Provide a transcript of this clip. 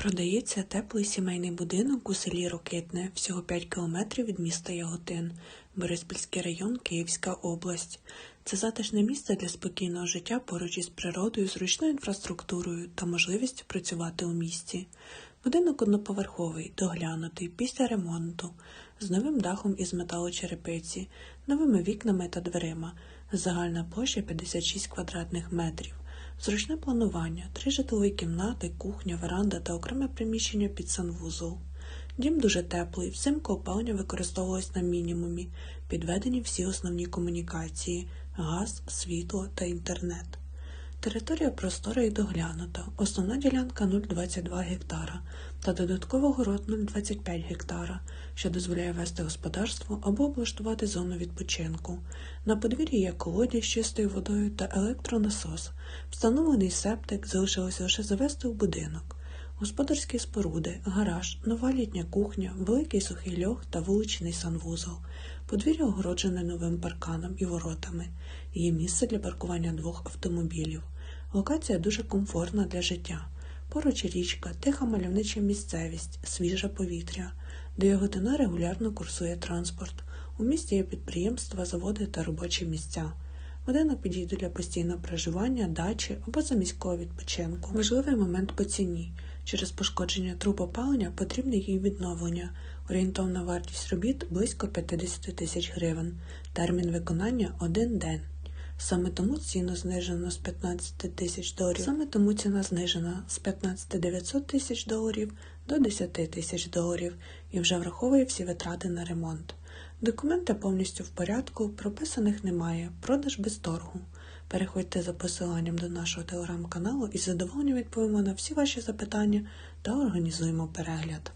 Продається теплий сімейний будинок у селі Рокитне, всього 5 кілометрів від міста Яготин, Бориспільський район, Київська область. Це затишне місце для спокійного життя поруч із природою, зручною інфраструктурою та можливістю працювати у місті. Будинок одноповерховий, доглянутий, після ремонту, з новим дахом із металочерепиці, новими вікнами та дверима, загальна площа 56 квадратних метрів. Зручне планування, три житлові кімнати, кухня, веранда та окреме приміщення під санвузол. Дім дуже теплий, взимку опалення використовувалось на мінімумі, підведені всі основні комунікації газ, світло та інтернет. Територія простора і доглянута, основна ділянка 0,22 гектара та додатково город 0,25 гектара, що дозволяє вести господарство або облаштувати зону відпочинку. На подвір'ї є колодязь з чистою водою та електронасос. Встановлений септик залишилося лише завести в будинок. Господарські споруди, гараж, нова літня кухня, великий сухий льох та вуличний санвузол. Подвір'я огороджене новим парканом і воротами. Є місце для паркування двох автомобілів. Локація дуже комфортна для життя. Поруч річка, тиха мальовнича місцевість, свіже повітря. До Яготина регулярно курсує транспорт. У місті є підприємства, заводи та робочі місця. Будинок підійде для постійного проживання, дачі або за міського відпочинку. Важливий момент по ціні. Через пошкодження труб опалення потрібне її відновлення. Орієнтовна вартість робіт близько 50 тисяч гривень. Термін виконання один день. Саме тому ціну знижено з 15 тисяч доларів. Саме тому ціна знижена з 15 900 тисяч доларів до 10 тисяч доларів і вже враховує всі витрати на ремонт. Документи повністю в порядку, прописаних немає, продаж без торгу. Переходьте за посиланням до нашого телеграм-каналу і з задоволенням відповімо на всі ваші запитання та організуємо перегляд.